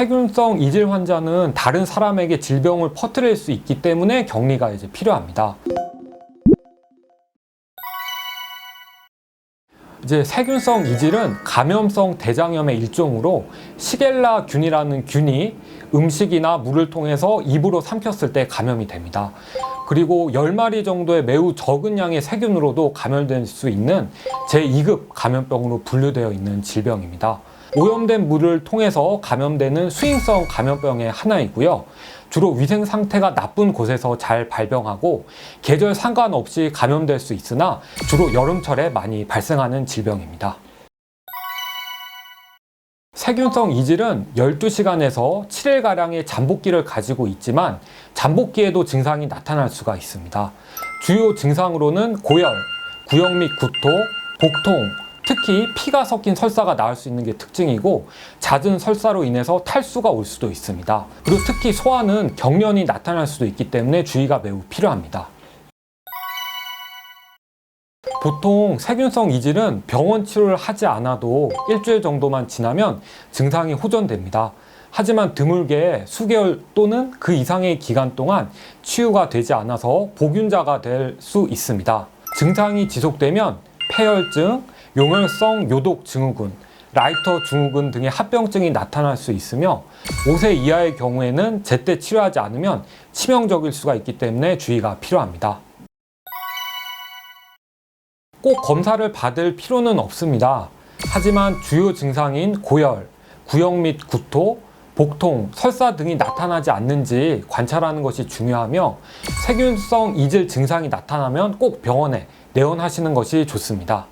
세균성 이질 환자는 다른 사람에게 질병을 퍼뜨릴 수 있기 때문에 격리가 이제 필요합니다. 이제 세균성 이질은 감염성 대장염의 일종으로 시겔라 균이라는 균이 음식이나 물을 통해서 입으로 삼켰을 때 감염이 됩니다. 그리고 10마리 정도의 매우 적은 양의 세균으로도 감염될 수 있는 제2급 감염병으로 분류되어 있는 질병입니다. 오염된 물을 통해서 감염되는 수인성 감염병의 하나이고요. 주로 위생 상태가 나쁜 곳에서 잘 발병하고 계절 상관없이 감염될 수 있으나 주로 여름철에 많이 발생하는 질병입니다. 세균성 이질은 12시간에서 7일가량의 잠복기를 가지고 있지만 잠복기에도 증상이 나타날 수가 있습니다. 주요 증상으로는 고열, 구역 및 구토, 복통, 특히 피가 섞인 설사가 나올 수 있는 게 특징이고 잦은 설사로 인해서 탈수가 올 수도 있습니다. 그리고 특히 소화는 경련이 나타날 수도 있기 때문에 주의가 매우 필요합니다. 보통 세균성 이질은 병원 치료를 하지 않아도 일주일 정도만 지나면 증상이 호전됩니다. 하지만 드물게 수개월 또는 그 이상의 기간 동안 치유가 되지 않아서 복균자가 될 수 있습니다. 증상이 지속되면 폐혈증, 용혈성 요독 증후군, 라이터 증후군 등의 합병증이 나타날 수 있으며 5세 이하의 경우에는 제때 치료하지 않으면 치명적일 수가 있기 때문에 주의가 필요합니다. 꼭 검사를 받을 필요는 없습니다. 하지만 주요 증상인 고열, 구역 및 구토, 복통, 설사 등이 나타나지 않는지 관찰하는 것이 중요하며 세균성 이질 증상이 나타나면 꼭 병원에 내원하시는 것이 좋습니다.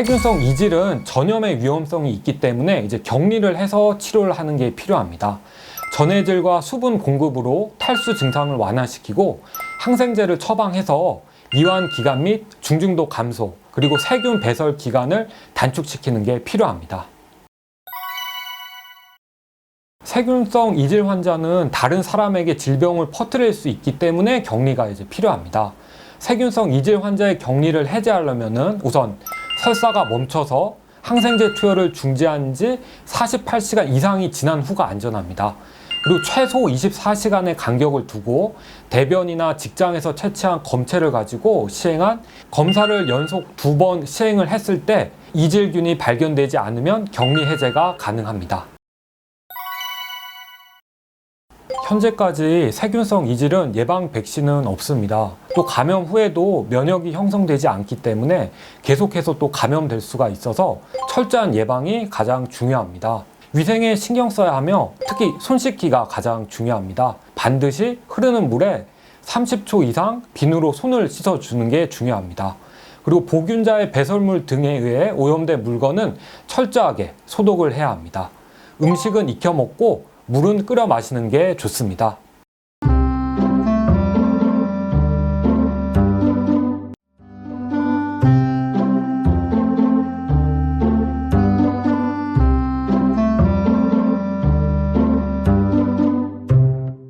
세균성 이질은 전염의 위험성이 있기 때문에 이제 격리를 해서 치료를 하는 게 필요합니다. 전해질과 수분 공급으로 탈수 증상을 완화시키고 항생제를 처방해서 이완 기간 및 중증도 감소 그리고 세균 배설 기간을 단축시키는 게 필요합니다. 세균성 이질 환자는 다른 사람에게 질병을 퍼뜨릴 수 있기 때문에 격리가 이제 필요합니다. 세균성 이질 환자의 격리를 해제하려면은 우선 설사가 멈춰서 항생제 투여를 중지한 지 48시간 이상이 지난 후가 안전합니다. 그리고 최소 24시간의 간격을 두고 대변이나 직장에서 채취한 검체를 가지고 시행한 검사를 연속 두 번 시행을 했을 때 이질균이 발견되지 않으면 격리 해제가 가능합니다. 현재까지 세균성 이질은 예방 백신은 없습니다. 또 감염 후에도 면역이 형성되지 않기 때문에 계속해서 또 감염될 수가 있어서 철저한 예방이 가장 중요합니다. 위생에 신경 써야 하며 특히 손 씻기가 가장 중요합니다. 반드시 흐르는 물에 30초 이상 비누로 손을 씻어주는 게 중요합니다. 그리고 보균자의 배설물 등에 의해 오염된 물건은 철저하게 소독을 해야 합니다. 음식은 익혀 먹고 물은 끓여 마시는 게 좋습니다.